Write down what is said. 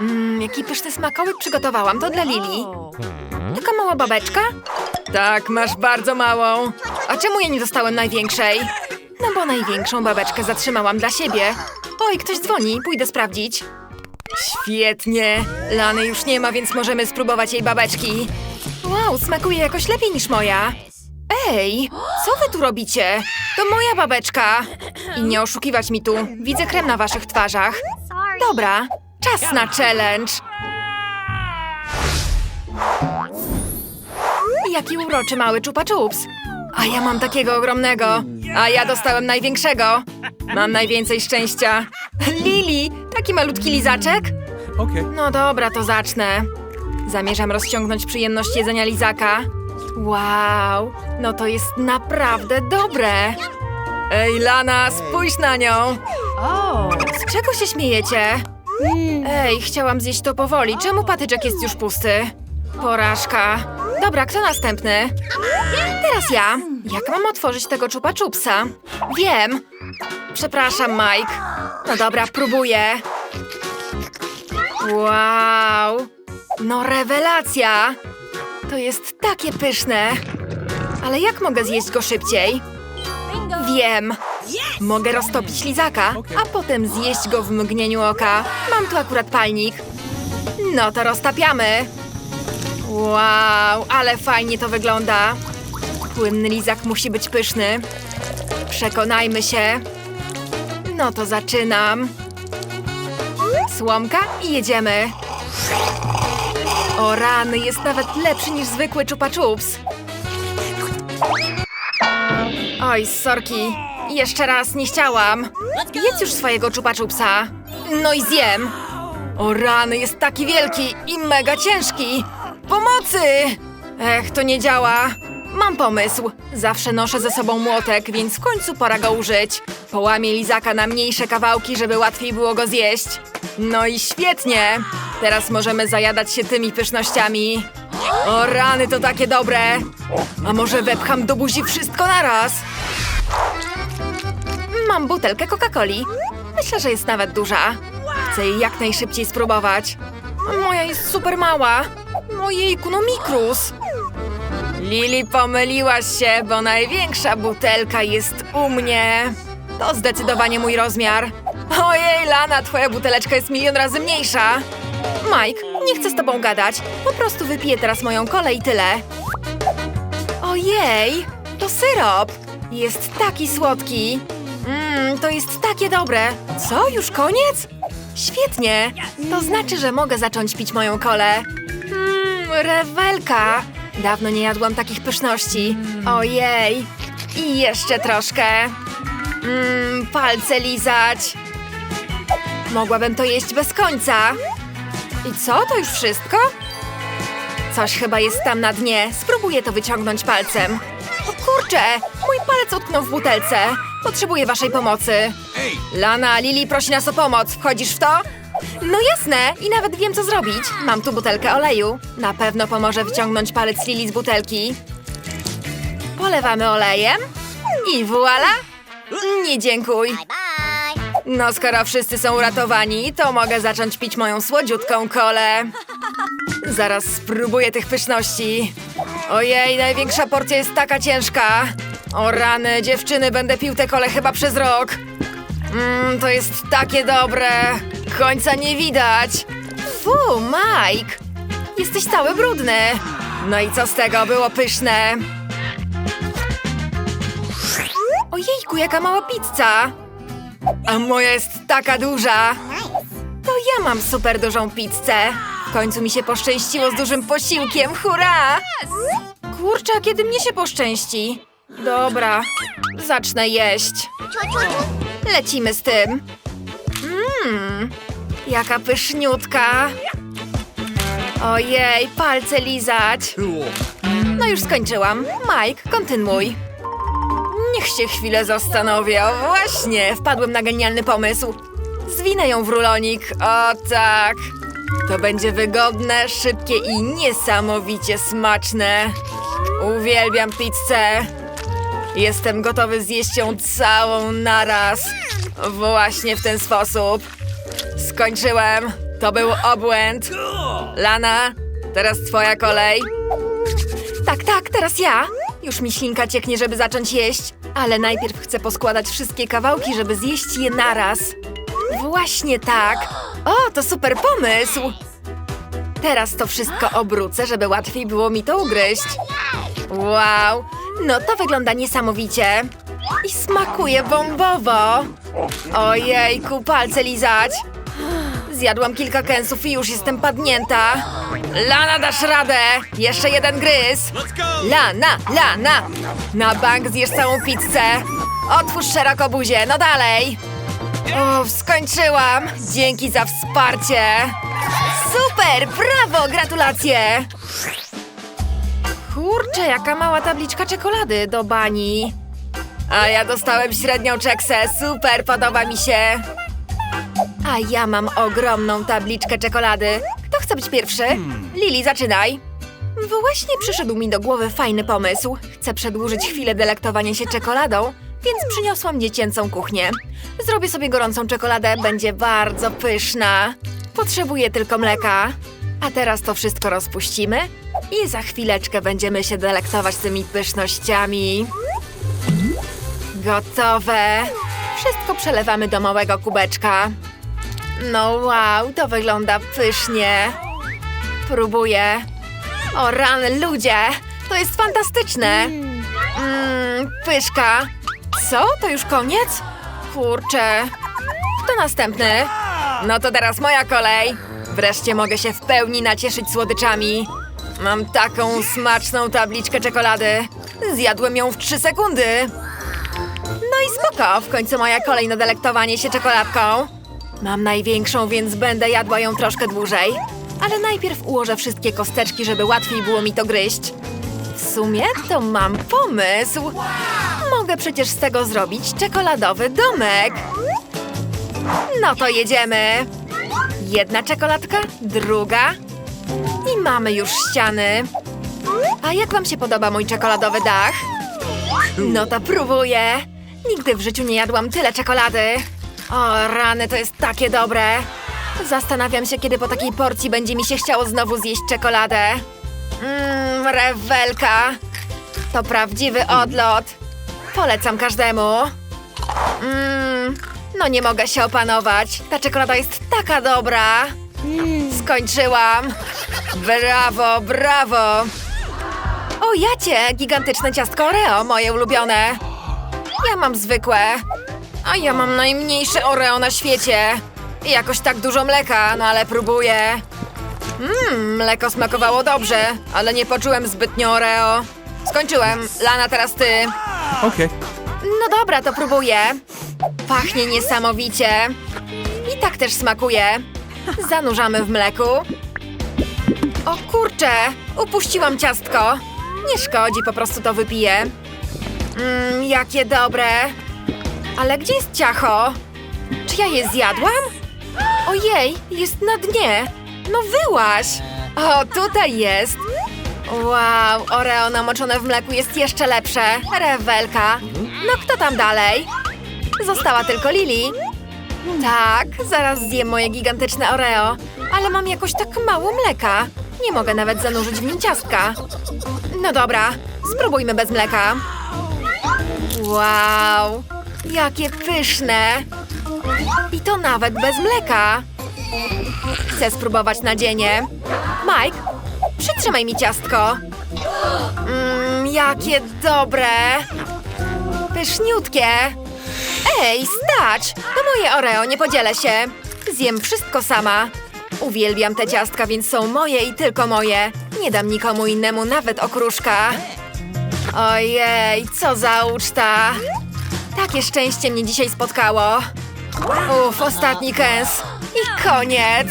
Mmm, jaki pyszny smakołyk przygotowałam. To dla Lili. Taka mała babeczka? Tak, masz bardzo małą. A czemu ja nie dostałem największej? No bo największą babeczkę zatrzymałam dla siebie. Oj, ktoś dzwoni, pójdę sprawdzić. Świetnie. Lany już nie ma, więc możemy spróbować jej babeczki. Wow, smakuje jakoś lepiej niż moja. Ej, co wy tu robicie? To moja babeczka. I nie oszukiwać mi tu. Widzę krem na waszych twarzach. Dobra, czas na challenge. Jaki uroczy mały czupa czups. A ja mam takiego ogromnego. A ja dostałem największego. Mam najwięcej szczęścia. Lili, taki malutki lizaczek? No dobra, to zacznę. Zamierzam rozciągnąć przyjemność jedzenia lizaka. Wow, no to jest naprawdę dobre. Ej, Lana, spójrz na nią. Z czego się śmiejecie? Ej, chciałam zjeść to powoli. Czemu patyczek jest już pusty? Porażka. Dobra, kto następny? Teraz ja. Jak mam otworzyć tego czupa czupsa? Wiem. Przepraszam, Mike. No dobra, próbuję. Wow! No rewelacja! To jest takie pyszne. Ale jak mogę zjeść go szybciej? Wiem. Mogę roztopić lizaka, a potem zjeść go w mgnieniu oka. Mam tu akurat palnik. No to roztapiamy. Wow, ale fajnie to wygląda. Płynny lizak musi być pyszny. Przekonajmy się. No to zaczynam. Słomka i jedziemy. O rany, jest nawet lepszy niż zwykły czupa chups. Oj, sorki. Jeszcze raz, nie chciałam. Jedz już swojego czupa chupsa. No i zjem. O rany, jest taki wielki i mega ciężki. Pomocy! Ech, to nie działa. Mam pomysł. Zawsze noszę ze sobą młotek, więc w końcu pora go użyć. Połamię lizaka na mniejsze kawałki, żeby łatwiej było go zjeść. No i świetnie! Teraz możemy zajadać się tymi pysznościami. O rany, to takie dobre! A może wepcham do buzi wszystko naraz? Mam butelkę Coca-Coli. Myślę, że jest nawet duża. Chcę jej jak najszybciej spróbować. Moja jest super mała. Ojejku, no mikrus. Lili, pomyliłaś się, bo największa butelka jest u mnie. To zdecydowanie mój rozmiar. Ojej, Lana, twoja buteleczka jest milion razy mniejsza. Mike, nie chcę z tobą gadać. Po prostu wypiję teraz moją kolę i tyle. Ojej, to syrop. Jest taki słodki. Mmm, to jest takie dobre. Co, już koniec? Świetnie. To znaczy, że mogę zacząć pić moją kolę. Mmm, rewelka. Dawno nie jadłam takich pyszności. Ojej. I jeszcze troszkę. Mmm, palce lizać. Mogłabym to jeść bez końca. I co, to już wszystko? Coś chyba jest tam na dnie. Spróbuję to wyciągnąć palcem. O kurczę! Mój palec utknął w butelce. Potrzebuję waszej pomocy. Lana, Lili prosi nas o pomoc. Wchodzisz w to? No jasne! I nawet wiem, co zrobić. Mam tu butelkę oleju. Na pewno pomoże wyciągnąć palec Lili z butelki. Polewamy olejem. I voila! Nie dziękuj. No skoro wszyscy są uratowani, to mogę zacząć pić moją słodziutką kolę. Zaraz spróbuję tych pyszności. Ojej, największa porcja jest taka ciężka. O rany, dziewczyny, będę pił tę kolę chyba przez rok. Mmm, to jest takie dobre. Końca nie widać. Fu, Mike. Jesteś cały brudny. No i co z tego, było pyszne. Ojejku, jaka mała pizza. A moja jest taka duża. To ja mam super dużą pizzę. Końcu mi się poszczęściło z dużym posiłkiem, hurra! Kurczę, kiedy mnie się poszczęści? Dobra, zacznę jeść. Lecimy z tym. Mmm, jaka pyszniutka. Ojej, palce lizać. No już skończyłam. Mike, kontynuuj. Niech się chwilę zastanowię. Właśnie, wpadłem na genialny pomysł. Zwinę ją w rulonik. O tak. To będzie wygodne, szybkie i niesamowicie smaczne. Uwielbiam pizzę. Jestem gotowy zjeść ją całą naraz. Właśnie w ten sposób. Skończyłem. To był obłęd. Lana, teraz twoja kolej. Tak, tak, teraz ja. Już mi ślinka cieknie, żeby zacząć jeść. Ale najpierw chcę poskładać wszystkie kawałki, żeby zjeść je naraz. Właśnie tak. O, to super pomysł. Teraz to wszystko obrócę, żeby łatwiej było mi to ugryźć. Wow, no to wygląda niesamowicie. I smakuje bombowo. Ojejku, palce lizać. Zjadłam kilka kęsów i już jestem padnięta. Lana, dasz radę! Jeszcze jeden gryz. Lana, Lana! Na bank zjesz całą pizzę. Otwórz szeroko buzię, no dalej. Uff, skończyłam. Dzięki za wsparcie. Super, brawo, gratulacje. Kurczę, jaka mała tabliczka czekolady do bani. A ja dostałem średnią czeksę, super, podoba mi się. A ja mam ogromną tabliczkę czekolady. Kto chce być pierwszy? Lili, zaczynaj. Właśnie przyszedł mi do głowy fajny pomysł. Chcę przedłużyć chwilę delektowania się czekoladą, więc przyniosłam dziecięcą kuchnię. Zrobię sobie gorącą czekoladę, będzie bardzo pyszna. Potrzebuję tylko mleka. A teraz to wszystko rozpuścimy i za chwileczkę będziemy się delektować tymi pysznościami. Gotowe. Wszystko przelewamy do małego kubeczka. No wow, to wygląda pysznie. Próbuję. O rany, ludzie! To jest fantastyczne! Mmm, pyszka. Co? To już koniec? Kurczę. Kto następny? No to teraz moja kolej. Wreszcie mogę się w pełni nacieszyć słodyczami. Mam taką smaczną tabliczkę czekolady. Zjadłem ją w trzy sekundy. No i spoko, w końcu moja kolej na delektowanie się czekoladką. Mam największą, więc będę jadła ją troszkę dłużej. Ale najpierw ułożę wszystkie kosteczki, żeby łatwiej było mi to gryźć. W sumie to mam pomysł. Mogę przecież z tego zrobić czekoladowy domek. No to jedziemy. Jedna czekoladka, druga. I mamy już ściany. A jak wam się podoba mój czekoladowy dach? No to próbuję. Nigdy w życiu nie jadłam tyle czekolady. O, rany, to jest takie dobre. Zastanawiam się, kiedy po takiej porcji będzie mi się chciało znowu zjeść czekoladę. Mmm, rewelka. To prawdziwy odlot. Polecam każdemu. Mmm, no nie mogę się opanować. Ta czekolada jest taka dobra. Skończyłam. Brawo, brawo. O, jacie, gigantyczne ciastko Oreo, moje ulubione. Ja mam zwykłe. A ja mam najmniejsze Oreo na świecie. I jakoś tak dużo mleka, no ale próbuję. Mmm, mleko smakowało dobrze, ale nie poczułem zbytnio Oreo. Skończyłem. Lana, teraz ty. Okay. No dobra, to próbuję. Pachnie niesamowicie. I tak też smakuje. Zanurzamy w mleku. O kurczę, upuściłam ciastko. Nie szkodzi, po prostu to wypiję. Mmm, jakie dobre. Ale gdzie jest ciacho? Czy ja je zjadłam? Ojej, jest na dnie. No wyłaś. O, tutaj jest. Wow, Oreo namoczone w mleku jest jeszcze lepsze. Rewelka. No kto tam dalej? Została tylko Lili. Tak, zaraz zjem moje gigantyczne Oreo, ale mam jakoś tak mało mleka. Nie mogę nawet zanurzyć w nim ciastka. No dobra, spróbujmy bez mleka. Wow, jakie pyszne. I to nawet bez mleka. Chcę spróbować na dzienie. Mike, przytrzymaj mi ciastko. Mmm, jakie dobre. Pyszniutkie. Ej, stać! To moje Oreo, nie podzielę się. Zjem wszystko sama. Uwielbiam te ciastka, więc są moje i tylko moje. Nie dam nikomu innemu nawet okruszka. Ojej, co za uczta. Takie szczęście mnie dzisiaj spotkało. Uff, ostatni kęs. I koniec.